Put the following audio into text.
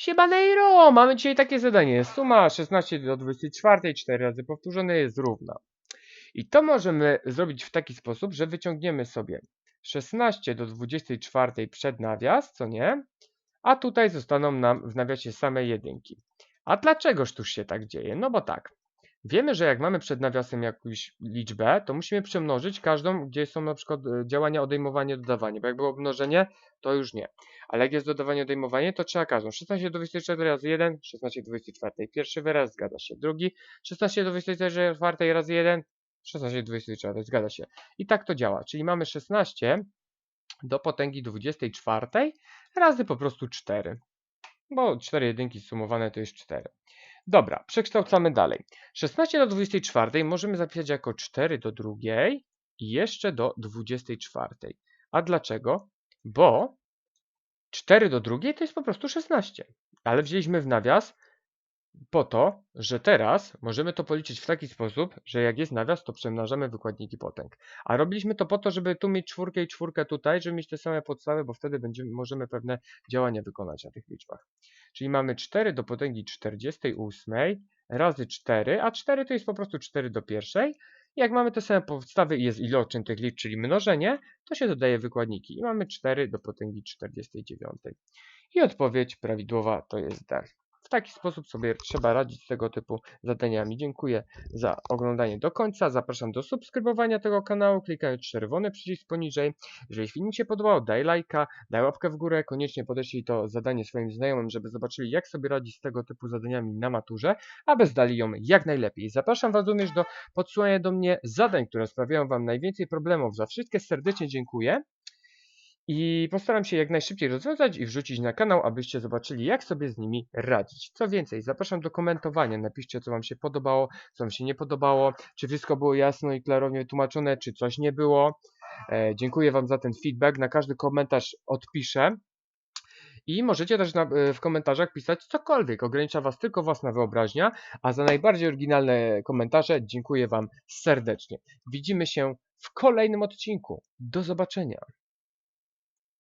Siemanejro! Mamy dzisiaj takie zadanie. Suma 16 do 24, 4 razy powtórzone jest równa. I to możemy zrobić w taki sposób, że wyciągniemy sobie 16 do 24 przed nawias, co nie? A tutaj zostaną nam w nawiasie same jedynki. A dlaczegoż tuż się tak dzieje? No bo tak. Wiemy, że jak mamy przed nawiasem jakąś liczbę, to musimy przemnożyć każdą, gdzie są na przykład e, działania odejmowanie, dodawanie. Bo jak było mnożenie, to już nie. Ale jak jest dodawanie, odejmowanie, to trzeba każdą. 16 do 24 razy 1, 16 do 24. Pierwszy wyraz zgadza się. Drugi, 16 do 24 razy 1, 16 do 24, zgadza się. I tak to działa. Czyli mamy 16 do potęgi 24 razy po prostu 4. Bo 4 jedynki sumowane to jest 4. Dobra, przekształcamy dalej. 16 do 24 możemy zapisać jako 4 do drugiej i jeszcze do 24. A dlaczego? Bo 4 do drugiej to jest po prostu 16. Ale wzięliśmy w nawias po to, że teraz możemy to policzyć w taki sposób, że jak jest nawias, to przemnażamy wykładniki potęg. A robiliśmy to po to, żeby tu mieć czwórkę i czwórkę tutaj, żeby mieć te same podstawy, bo wtedy będziemy, możemy pewne działania wykonać na tych liczbach. Czyli mamy 4 do potęgi 48 razy 4, a 4 to jest po prostu 4 do pierwszej. Jak mamy te same podstawy i jest iloczyn tych liczb, czyli mnożenie, to się dodaje wykładniki. I mamy 4 do potęgi 49. I odpowiedź prawidłowa to jest D. Taki sposób sobie trzeba radzić z tego typu zadaniami. Dziękuję za oglądanie do końca. Zapraszam do subskrybowania tego kanału, klikając czerwony przycisk poniżej. Jeżeli film się podobał, daj lajka, daj łapkę w górę. Koniecznie podeślij to zadanie swoim znajomym, żeby zobaczyli, jak sobie radzić z tego typu zadaniami na maturze, aby zdali ją jak najlepiej. Zapraszam Was również do podsyłania do mnie zadań, które sprawiają Wam najwięcej problemów. Za wszystkie serdecznie dziękuję. I postaram się jak najszybciej rozwiązać i wrzucić na kanał, abyście zobaczyli, jak sobie z nimi radzić. Co więcej, zapraszam do komentowania. Napiszcie, co Wam się podobało, co Wam się nie podobało, czy wszystko było jasno i klarownie wytłumaczone, czy coś nie było. E, dziękuję Wam za ten feedback. Na każdy komentarz odpiszę. I możecie też na, e, w komentarzach pisać cokolwiek. Ogranicza Was tylko własna wyobraźnia. A za najbardziej oryginalne komentarze dziękuję Wam serdecznie. Widzimy się w kolejnym odcinku. Do zobaczenia.